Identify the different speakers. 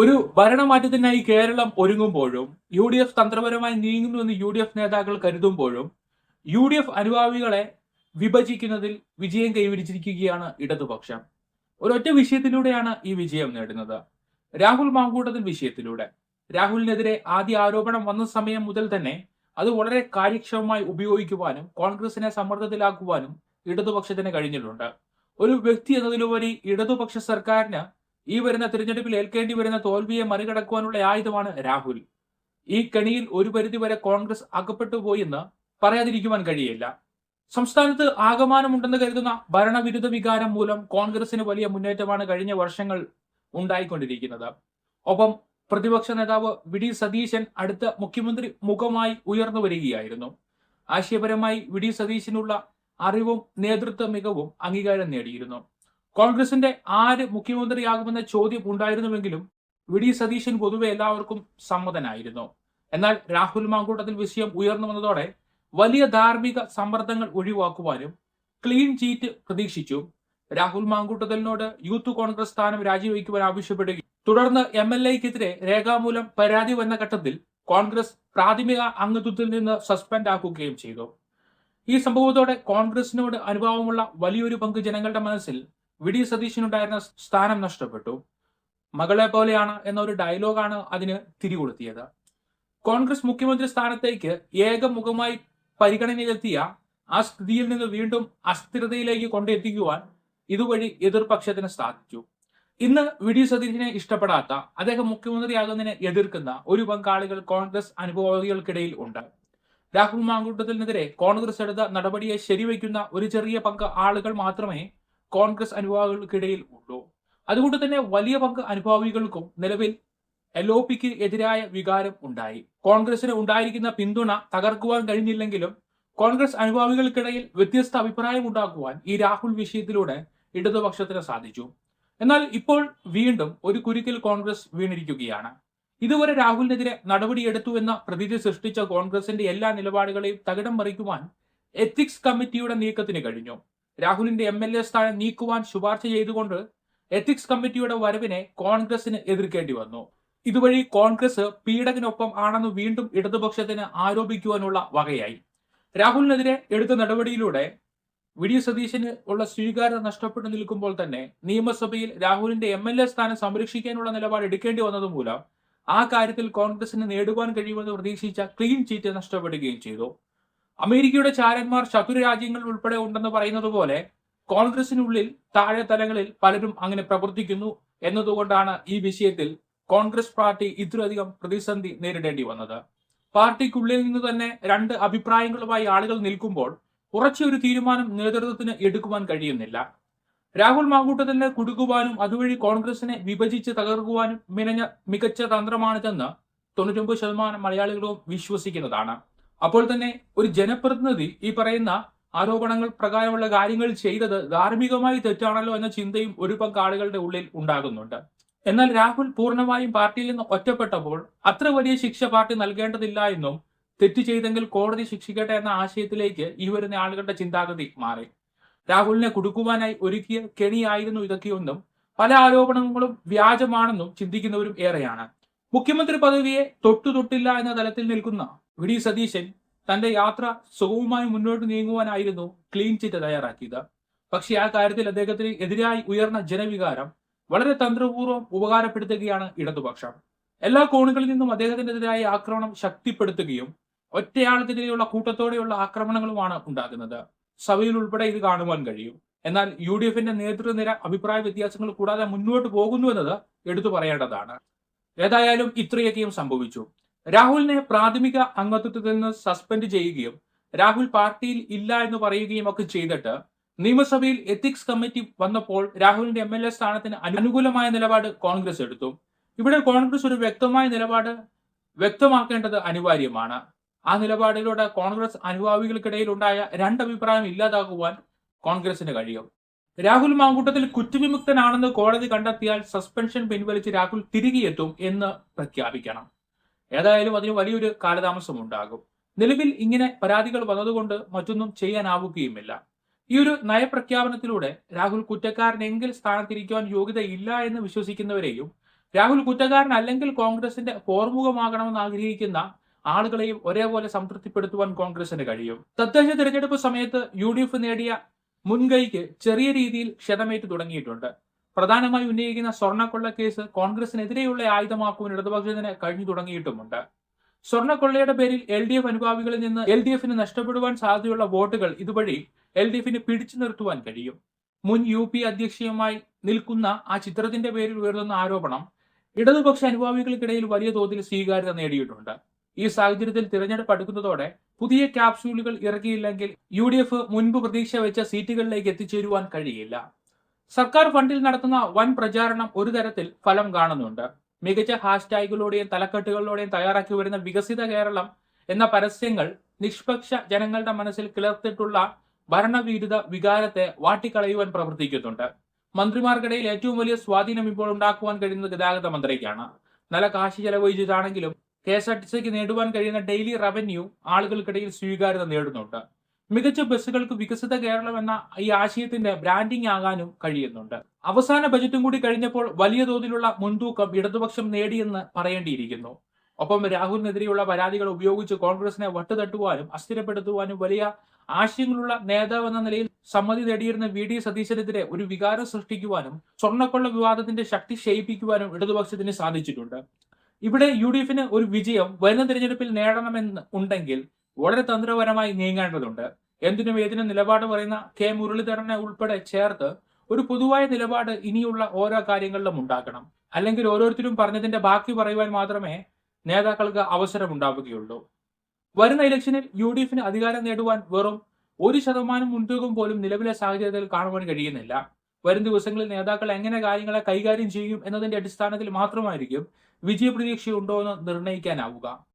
Speaker 1: ഒരു ഭരണമാറ്റത്തിനായി കേരളം ഒരുങ്ങുമ്പോഴും യു ഡി എഫ് തന്ത്രപരമായി നീങ്ങുന്നുവെന്ന് യു ഡി എഫ് നേതാക്കൾ കരുതുമ്പോഴും യു ഡി എഫ് അനുഭാവികളെ വിഭജിക്കുന്നതിൽ വിജയം കൈവരിച്ചിരിക്കുകയാണ് ഇടതുപക്ഷം. ഒരൊറ്റ വിഷയത്തിലൂടെയാണ് ഈ വിജയം നേടുന്നത്. രാഹുൽ മാങ്കൂട്ടത്തിൽ വിഷയത്തിലൂടെ. രാഹുലിനെതിരെ ആദ്യ ആരോപണം വന്ന സമയം മുതൽ തന്നെ അത് വളരെ കാര്യക്ഷമമായി ഉപയോഗിക്കുവാനും കോൺഗ്രസിനെ സമ്മർദ്ദത്തിലാക്കുവാനും ഇടതുപക്ഷത്തിന് കഴിഞ്ഞിട്ടുണ്ട്. ഒരു വ്യക്തി എന്നതിലുപരി ഇടതുപക്ഷ സർക്കാരിന് ഈ വരുന്ന തിരഞ്ഞെടുപ്പിൽ ഏൽക്കേണ്ടി വരുന്ന തോൽവിയെ മറികടക്കുവാനുള്ള ആയുധമാണ് രാഹുൽ. ഈ കെണിയിൽ ഒരു പരിധിവരെ കോൺഗ്രസ് അകപ്പെട്ടു പോയെന്ന് പറയാതിരിക്കുവാൻ കഴിയില്ല. സംസ്ഥാനത്ത് ആകമാനമുണ്ടെന്ന് കരുതുന്ന ഭരണവിരുദ്ധ വികാരം മൂലം കോൺഗ്രസിന് വലിയ മുന്നേറ്റമാണ് കഴിഞ്ഞ വർഷങ്ങൾ ഉണ്ടായിക്കൊണ്ടിരിക്കുന്നത്. ഒപ്പം പ്രതിപക്ഷ നേതാവ് വി. ഡി. സതീശൻ അടുത്ത മുഖ്യമന്ത്രി മുഖമായി ഉയർന്നു വരികയായിരുന്നു. ആശയപരമായി വി. ഡി. സതീശനുള്ള അറിവും നേതൃത്വ മികവും അംഗീകാരം നേടിയിരുന്നു. കോൺഗ്രസിന്റെ ആര് മുഖ്യമന്ത്രിയാകുമെന്ന ചോദ്യം ഉണ്ടായിരുന്നുവെങ്കിലും വി ഡി സതീശൻ പൊതുവെ എല്ലാവർക്കും സമ്മതനായിരുന്നു. എന്നാൽ രാഹുൽ മാങ്കൂട്ടത്തിൽ വിഷയം ഉയർന്നു വന്നതോടെ വലിയ ധാർമ്മിക സമ്മർദ്ദങ്ങൾ ഒഴിവാക്കുവാനും ക്ലീൻ ചീറ്റ് പ്രതീക്ഷിച്ചു. രാഹുൽ മാങ്കൂട്ടത്തലിനോട് യൂത്ത് കോൺഗ്രസ് സ്ഥാനം രാജിവെക്കുവാൻ ആവശ്യപ്പെടുകയും തുടർന്ന് എം എൽ എക്കെതിരെ രേഖാമൂലം പരാതി വന്ന ഘട്ടത്തിൽ കോൺഗ്രസ് പ്രാഥമിക അംഗത്വത്തിൽ നിന്ന് സസ്പെൻഡ് ആക്കുകയും ചെയ്തു. ഈ സംഭവത്തോടെ കോൺഗ്രസിനോട് അനുഭാവമുള്ള വലിയൊരു പങ്ക് ജനങ്ങളുടെ മനസ്സിൽ വി ഡി സതീശനുണ്ടായിരുന്ന സ്ഥാനം നഷ്ടപ്പെട്ടു. മകളെ പോലെയാണ് എന്നൊരു ഡയലോഗാണ് അതിന് തിരികൊളുത്തിയത്. കോൺഗ്രസ് മുഖ്യമന്ത്രി സ്ഥാനത്തേക്ക് ഏകമുഖമായി പരിഗണനയിലെത്തിയ ആ സ്ഥിതിയിൽ നിന്ന് വീണ്ടും അസ്ഥിരതയിലേക്ക് കൊണ്ടെത്തിക്കുവാൻ ഇതുവഴി എതിർപക്ഷത്തിന് സാധിച്ചു. ഇന്ന് വി ഡി സതീശനെ ഇഷ്ടപ്പെടാത്ത അദ്ദേഹം മുഖ്യമന്ത്രിയാകുന്നതിനെ എതിർക്കുന്ന ഒരു പങ്കാളികൾ കോൺഗ്രസ് അനുഭവികൾക്കിടയിൽ ഉണ്ട്. രാഹുൽ മാങ്കൂട്ടത്തിനെതിരെ കോൺഗ്രസ് എടുത്ത നടപടിയെ ശരിവയ്ക്കുന്ന ഒരു ചെറിയ പങ്ക് ആളുകൾ മാത്രമേ കോൺഗ്രസ് അനുഭാവികൾക്കിടയിൽ ഉള്ളൂ അതുകൊണ്ട് തന്നെ വലിയ പങ്ക് അനുഭാവികൾക്കും നിലവിൽ എൽ ഒ പിക്ക് എതിരായ വികാരം ഉണ്ടായി. കോൺഗ്രസിന് ഉണ്ടായിരിക്കുന്ന പിന്തുണ തകർക്കുവാൻ കഴിഞ്ഞില്ലെങ്കിലും കോൺഗ്രസ് അനുഭാവികൾക്കിടയിൽ വ്യത്യസ്ത അഭിപ്രായം ഉണ്ടാക്കുവാൻ ഈ രാഹുൽ വിഷയത്തിലൂടെ ഇടതുപക്ഷത്തിന് സാധിച്ചു. എന്നാൽ ഇപ്പോൾ വീണ്ടും ഒരു കുരുക്കിൽ കോൺഗ്രസ് വീണിരിക്കുകയാണ്. ഇതുവരെ രാഹുലിനെതിരെ നടപടിയെടുത്തു എന്ന പ്രതീതി സൃഷ്ടിച്ച കോൺഗ്രസിന്റെ എല്ലാ നിലപാടുകളെയും തകിടം മറിക്കുവാൻ എത്തിക്സ് കമ്മിറ്റിയുടെ നീക്കത്തിന് കഴിഞ്ഞു. രാഹുലിന്റെ എം എൽ എ സ്ഥാനം നീക്കുവാൻ ശുപാർശ ചെയ്തുകൊണ്ട് എത്തിക്സ് കമ്മിറ്റിയുടെ വരവിനെ കോൺഗ്രസിന് എതിർക്കേണ്ടി വന്നു. ഇതുവഴി കോൺഗ്രസ് പീഡകനൊപ്പം ആണെന്ന് വീണ്ടും ഇടതുപക്ഷത്തിന് ആരോപിക്കുവാനുള്ള വകയായി. രാഹുലിനെതിരെ എടുത്ത നടപടിയിലൂടെ വി ഡി സതീശന് ഉള്ള സ്വീകാര്യത നഷ്ടപ്പെട്ടു നിൽക്കുമ്പോൾ തന്നെ നിയമസഭയിൽ രാഹുലിന്റെ എം എൽ എ സ്ഥാനം സംരക്ഷിക്കാനുള്ള നിലപാട് എടുക്കേണ്ടി വന്നതുമൂലം ആ കാര്യത്തിൽ കോൺഗ്രസിന് നേടുവാൻ കഴിയുമെന്ന് പ്രതീക്ഷിച്ച ക്ലീൻ ചീറ്റ് നഷ്ടപ്പെടുകയും ചെയ്തു. അമേരിക്കയുടെ ചാരന്മാർ ശത്രു രാജ്യങ്ങൾ ഉൾപ്പെടെ ഉണ്ടെന്ന് പറയുന്നത് പോലെ കോൺഗ്രസിനുള്ളിൽ താഴെ തലങ്ങളിൽ പലരും അങ്ങനെ പ്രവർത്തിക്കുന്നു എന്നതുകൊണ്ടാണ് ഈ വിഷയത്തിൽ കോൺഗ്രസ് പാർട്ടി ഇത്രയധികം പ്രതിസന്ധി നേരിടേണ്ടി വന്നത്. പാർട്ടിക്കുള്ളിൽ നിന്ന് തന്നെ രണ്ട് അഭിപ്രായങ്ങളുമായി ആളുകൾ നിൽക്കുമ്പോൾ ഉറച്ച ഒരു തീരുമാനം നേതൃത്വത്തിന് എടുക്കുവാൻ കഴിയുന്നില്ല. രാഹുൽ മാങ്കൂട്ടത്തിനെ കുടുക്കുവാനും അതുവഴി കോൺഗ്രസിനെ വിഭജിച്ച് തകർക്കുവാനും മിനഞ്ഞ മികച്ച തന്ത്രമാണിതെന്ന് തൊണ്ണൂറ്റൊമ്പത് ശതമാനം മലയാളികളും വിശ്വസിക്കുന്നതാണ്. അപ്പോൾ തന്നെ ഒരു ജനപ്രതിനിധി ഈ പറയുന്ന ആരോപണങ്ങൾ പ്രകാരമുള്ള കാര്യങ്ങൾ ചെയ്തത് ധാർമ്മികമായി തെറ്റാണല്ലോ എന്ന ചിന്തയും ഒരു പങ്കാളികളുടെ ഉള്ളിൽ ഉണ്ടാകുന്നുണ്ട്. എന്നാൽ രാഹുൽ പൂർണമായും പാർട്ടിയിൽ നിന്ന് ഒറ്റപ്പെട്ടപ്പോൾ അത്ര വലിയ ശിക്ഷ പാർട്ടി നൽകേണ്ടതില്ല എന്നും തെറ്റ് ചെയ്തെങ്കിൽ കോടതി ശിക്ഷിക്കട്ടെ എന്ന ആശയത്തിലേക്ക് ഈ വരുന്ന ആളുകളുടെ ചിന്താഗതി മാറി. രാഹുലിനെ കുടുക്കുവാനായി ഒരുക്കിയ കെണിയായിരുന്നു ഇതൊക്കെയൊന്നും പല ആരോപണങ്ങളും വ്യാജമാണെന്നും ചിന്തിക്കുന്നവരും ഏറെയാണ്. മുഖ്യമന്ത്രി പദവിയെ തൊട്ടു തൊട്ടില്ല എന്ന തലത്തിൽ നിൽക്കുന്ന വി ഡി സതീശൻ തന്റെ യാത്ര സുഗമമായി മുന്നോട്ട് നീങ്ങുവാനായിരുന്നു ക്ലീൻ ചിറ്റ് തയ്യാറാക്കിയത്. പക്ഷെ ആ കാര്യത്തിൽ അദ്ദേഹത്തിന് എതിരായി ഉയർന്ന ജനവികാരം വളരെ തന്ത്രപൂർവം ഉപകാരപ്പെടുത്തുകയാണ് ഇടതുപക്ഷം. എല്ലാ കോണുകളിൽ നിന്നും അദ്ദേഹത്തിനെതിരായ ആക്രമണം ശക്തിപ്പെടുത്തുകയും ഒറ്റയാൾക്കെതിരെയുള്ള കൂട്ടത്തോടെയുള്ള ആക്രമണങ്ങളുമാണ് ഉണ്ടാകുന്നത്. സഭയിൽ ഉൾപ്പെടെ ഇത് കാണുവാൻ കഴിയും. എന്നാൽ യു ഡി എഫിന്റെ നേതൃനിര അഭിപ്രായ വ്യത്യാസങ്ങൾ കൂടാതെ മുന്നോട്ട് പോകുന്നു എന്നത് എടുത്തു പറയേണ്ടതാണ്. ഏതായാലും ഇത്രയൊക്കെയും സംഭവിച്ചു. രാഹുലിനെ പ്രാഥമിക അംഗത്വത്തിൽ നിന്ന് സസ്പെൻഡ് ചെയ്യുകയും രാഹുൽ പാർട്ടിയിൽ ഇല്ല എന്ന് പറയുകയും ഒക്കെ ചെയ്തിട്ട് നിയമസഭയിൽ എത്തിക്സ് കമ്മിറ്റി വന്നപ്പോൾ രാഹുലിന്റെ എം എൽ എ സ്ഥാനത്തിന് അനുകൂലമായ നിലപാട് കോൺഗ്രസ് എടുത്തു. ഇവിടെ കോൺഗ്രസ് ഒരു വ്യക്തമായ നിലപാട് വ്യക്തമാക്കേണ്ടത് അനിവാര്യമാണ്. ആ നിലപാടിലൂടെ കോൺഗ്രസ് അനുഭാവികൾക്കിടയിൽ ഉണ്ടായ രണ്ടഭിപ്രായം ഇല്ലാതാകുവാൻ കോൺഗ്രസിന് കഴിയും. രാഹുൽ മാങ്കൂട്ടത്തിൽ കുറ്റവിമുക്തനാണെന്ന് കോടതി കണ്ടെത്തിയാൽ സസ്പെൻഷൻ പിൻവലിച്ച് രാഹുൽ തിരികെയെത്തും എന്ന് പ്രഖ്യാപിക്കണം. ഏതായാലും അതിന് വലിയൊരു കാലതാമസം ഉണ്ടാകും നിലവിൽ ഇങ്ങനെ പരാതികൾ വന്നതുകൊണ്ട് മറ്റൊന്നും ചെയ്യാനാവുകയുമില്ല. ഈ ഒരു നയപ്രഖ്യാപനത്തിലൂടെ രാഹുൽ കുറ്റക്കാരനെങ്കിൽ സ്ഥാനത്തിരിക്കുവാൻ യോഗ്യതയില്ല എന്ന് വിശ്വസിക്കുന്നവരെയും രാഹുൽ കുറ്റക്കാരൻ അല്ലെങ്കിൽ കോൺഗ്രസിന്റെ പോർമുഖമാകണമെന്ന് ആഗ്രഹിക്കുന്ന ആളുകളെയും ഒരേപോലെ സംതൃപ്തിപ്പെടുത്തുവാൻ കോൺഗ്രസിന് കഴിയും. തദ്ദേശ തിരഞ്ഞെടുപ്പ് സമയത്ത് യു നേടിയ മുൻകൈക്ക് ചെറിയ രീതിയിൽ ക്ഷതമേറ്റ് തുടങ്ങിയിട്ടുണ്ട്. പ്രധാനമായി ഉന്നയിക്കുന്ന സ്വർണക്കൊള്ള കേസ് കോൺഗ്രസിനെതിരെയുള്ള ആയുധമാക്കുവാൻ ഇടതുപക്ഷത്തിന് കഴിഞ്ഞു തുടങ്ങിയിട്ടുമുണ്ട്. സ്വർണക്കൊള്ളയുടെ പേരിൽ എൽ ഡി എഫ് അനുഭാവികളിൽ നിന്ന് എൽ ഡി എഫിന് നഷ്ടപ്പെടുവാൻ സാധ്യതയുള്ള വോട്ടുകൾ ഇതുവഴി എൽ ഡി എഫിന് പിടിച്ചു നിർത്തുവാൻ കഴിയും. മുൻ യു പി അധ്യക്ഷയുമായി നിൽക്കുന്ന ആ ചിത്രത്തിന്റെ പേരിൽ ഉയർത്തുന്ന ആരോപണം ഇടതുപക്ഷ അനുഭാവികൾക്കിടയിൽ വലിയ തോതിൽ സ്വീകാര്യത നേടിയിട്ടുണ്ട്. ഈ സാഹചര്യത്തിൽ തിരഞ്ഞെടുപ്പ് അടുക്കുന്നതോടെ പുതിയ ക്യാപ്സ്യൂളുകൾ ഇറക്കിയില്ലെങ്കിൽ യു മുൻപ് പ്രതീക്ഷ വെച്ച സീറ്റുകളിലേക്ക് എത്തിച്ചേരുവാൻ കഴിയില്ല. സർക്കാർ ഫണ്ടിൽ നടത്തുന്ന വൻ പ്രചാരണം ഒരു തരത്തിൽ ഫലം കാണുന്നുണ്ട്. മികച്ച ഹാഷ്ടാഗുകളോടെയും തലക്കെട്ടുകളിലൂടെയും തയ്യാറാക്കി വരുന്ന വികസിത കേരളം എന്ന പരസ്യങ്ങൾ നിഷ്പക്ഷ ജനങ്ങളുടെ മനസ്സിൽ കിളർത്തിട്ടുള്ള ഭരണവിരുദ്ധ വികാരത്തെ വാട്ടിക്കളയുവാൻ പ്രവർത്തിക്കുന്നുണ്ട്. മന്ത്രിമാർക്കിടയിൽ ഏറ്റവും വലിയ സ്വാധീനം ഇപ്പോൾ ഉണ്ടാക്കുവാൻ കഴിയുന്നത് ഗതാഗത മന്ത്രിക്കാണ്. നല്ല കാശി ചെലവഴിച്ചിട്ടാണെങ്കിലും കെ എസ് ആർ ടി സിക്ക് നേടുവാൻ കഴിയുന്ന ഡെയിലി റവന്യൂ ആളുകൾക്കിടയിൽ സ്വീകാര്യത നേടുന്നുണ്ട്. മികച്ച ബസ്സുകൾക്ക് വികസിത കേരളം എന്ന ഈ ആശയത്തിന്റെ ബ്രാൻഡിംഗ് ആകാനും കഴിയുന്നുണ്ട്. അവസാന ബജറ്റും കൂടി കഴിഞ്ഞപ്പോൾ വലിയ തോതിലുള്ള മുൻതൂക്കം ഇടതുപക്ഷം നേടിയെന്ന് പറയേണ്ടിയിരിക്കുന്നു. ഒപ്പം രാഹുലിനെതിരെയുള്ള പരാതികൾ ഉപയോഗിച്ച് കോൺഗ്രസിനെ വട്ടുതട്ടുവാനും അസ്ഥിരപ്പെടുത്തുവാനും വലിയ ആശയങ്ങളുള്ള നേതാവ് എന്ന നിലയിൽ സമ്മതി നേടിയിരുന്ന വി ഡി സതീശനെതിരെ ഒരു വികാരം സൃഷ്ടിക്കുവാനും സ്വർണക്കൊള്ള വിവാദത്തിന്റെ ശക്തി ക്ഷയിപ്പിക്കുവാനും ഇടതുപക്ഷത്തിന് സാധിച്ചിട്ടുണ്ട്. ഇവിടെ യു ഡി എഫിന് ഒരു വിജയം വരുന്ന തിരഞ്ഞെടുപ്പിൽ നേടണമെന്ന് ഉണ്ടെങ്കിൽ വളരെ തന്ത്രപരമായി നീങ്ങേണ്ടതുണ്ട്. എന്തിനും ഏതിനും നിലപാട് പറയുന്ന കെ മുരളീധരനെ ഉൾപ്പെടെ ചേർത്ത് ഒരു പൊതുവായ നിലപാട് ഇനിയുള്ള ഓരോ കാര്യങ്ങളിലും ഉണ്ടാക്കണം അല്ലെങ്കിൽ ഓരോരുത്തരും പറഞ്ഞതിന്റെ ബാക്കി പറയുവാൻ മാത്രമേ നേതാക്കൾക്ക് അവസരം ഉണ്ടാവുകയുള്ളൂ വരുന്ന ഇലക്ഷനിൽ യു ഡി എഫിന് അധികാരം നേടുവാൻ വെറും ഒരു ശതമാനം മുൻതൂക്കം പോലും നിലവിലെ സാഹചര്യത്തിൽ കാണുവാൻ കഴിയുന്നില്ല. വരും ദിവസങ്ങളിൽ നേതാക്കൾ എങ്ങനെ കാര്യങ്ങളെ കൈകാര്യം ചെയ്യും എന്നതിന്റെ അടിസ്ഥാനത്തിൽ മാത്രമായിരിക്കും വിജയപ്രതീക്ഷയുണ്ടോ എന്ന് നിർണയിക്കാനാവുക.